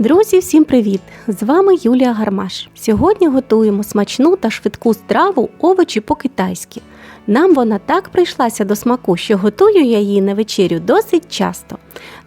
Друзі, всім привіт! З вами Юлія Гармаш. Сьогодні готуємо смачну та швидку страву овочі по-китайськи. Нам вона так прийшлася до смаку, що готую я її на вечерю досить часто.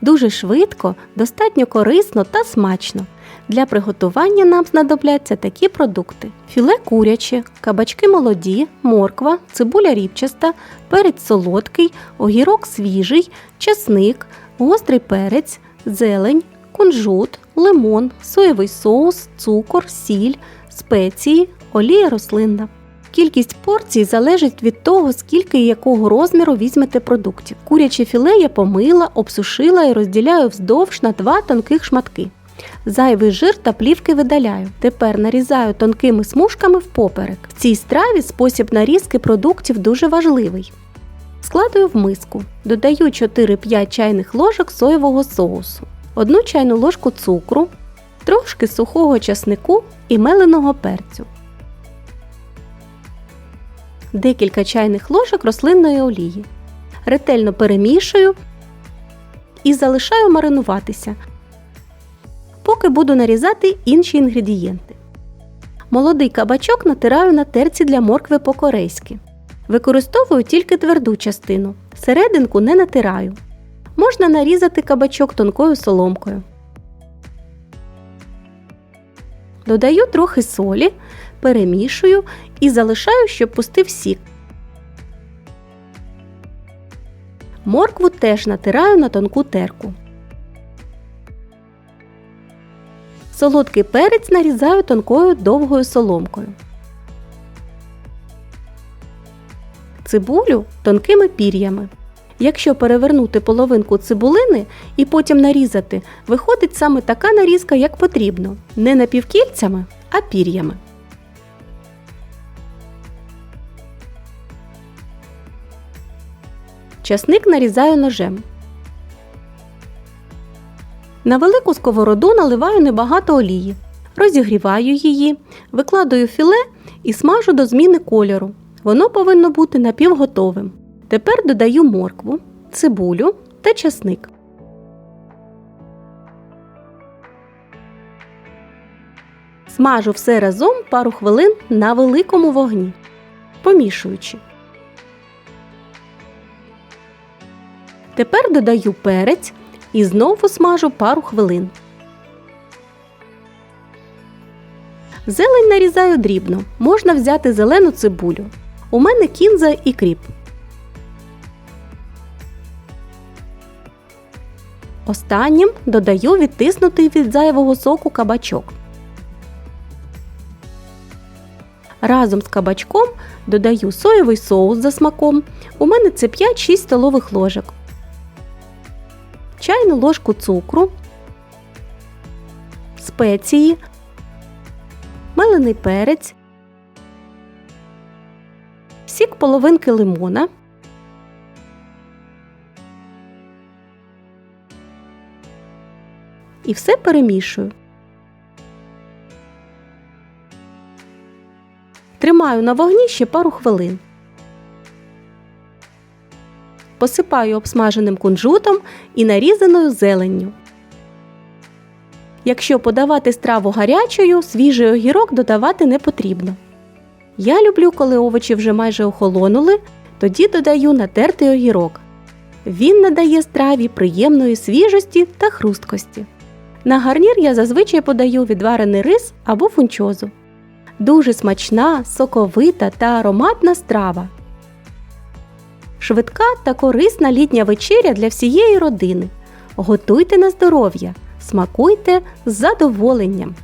Дуже швидко, достатньо корисно та смачно. Для приготування нам знадобляться такі продукти: філе куряче, кабачки молоді, морква, цибуля ріпчаста, перець солодкий, огірок свіжий, чесник, гострий перець, зелень, кунжут, лимон, соєвий соус, цукор, сіль, спеції, олія рослинна. Кількість порцій залежить від того, скільки і якого розміру візьмете продуктів. Куряче філе я помила, обсушила і розділяю вздовж на два тонких шматки. Зайвий жир та плівки видаляю. Тепер нарізаю тонкими смужками впоперек. В цій страві спосіб нарізки продуктів дуже важливий. Складую в миску. Додаю 4-5 чайних ложок соєвого соусу, 1 чайну ложку цукру, трошки сухого часнику і меленого перцю, декілька чайних ложок рослинної олії. Ретельно перемішую і залишаю маринуватися, поки буду нарізати інші інгредієнти. Молодий кабачок натираю на терці для моркви по-корейськи. Використовую тільки тверду частину, серединку не натираю. Можна нарізати кабачок тонкою соломкою. Додаю трохи солі, перемішую і залишаю, щоб пустив сік. Моркву теж натираю на тонку терку. Солодкий перець нарізаю тонкою довгою соломкою. Цибулю тонкими пір'ями. Якщо перевернути половинку цибулини і потім нарізати, виходить саме така нарізка, як потрібно. Не напівкільцями, а пір'ями. Часник нарізаю ножем. На велику сковороду наливаю небагато олії. Розігріваю її, викладаю філе і смажу до зміни кольору. Воно повинно бути напівготовим. Тепер додаю моркву, цибулю та часник. Смажу все разом пару хвилин на великому вогні, помішуючи. Тепер додаю перець і знову смажу пару хвилин. Зелень нарізаю дрібно. Можна взяти зелену цибулю. У мене кінза і кріп. Останнім додаю відтиснутий від зайвого соку кабачок. Разом з кабачком додаю соєвий соус за смаком. У мене це 5-6 столових ложок. Чайну ложку цукру, спеції, мелений перець, сік половинки лимона. І все перемішую. Тримаю на вогні ще пару хвилин. Посипаю обсмаженим кунжутом і нарізаною зеленню. Якщо подавати страву гарячою, свіжий огірок додавати не потрібно. Я люблю, коли овочі вже майже охолонули, тоді додаю натертий огірок. Він надає страві приємної свіжості та хрусткості. На гарнір я зазвичай подаю відварений рис або фунчозу. Дуже смачна, соковита та ароматна страва. Швидка та корисна літня вечеря для всієї родини. Готуйте на здоров'я, смакуйте з задоволенням.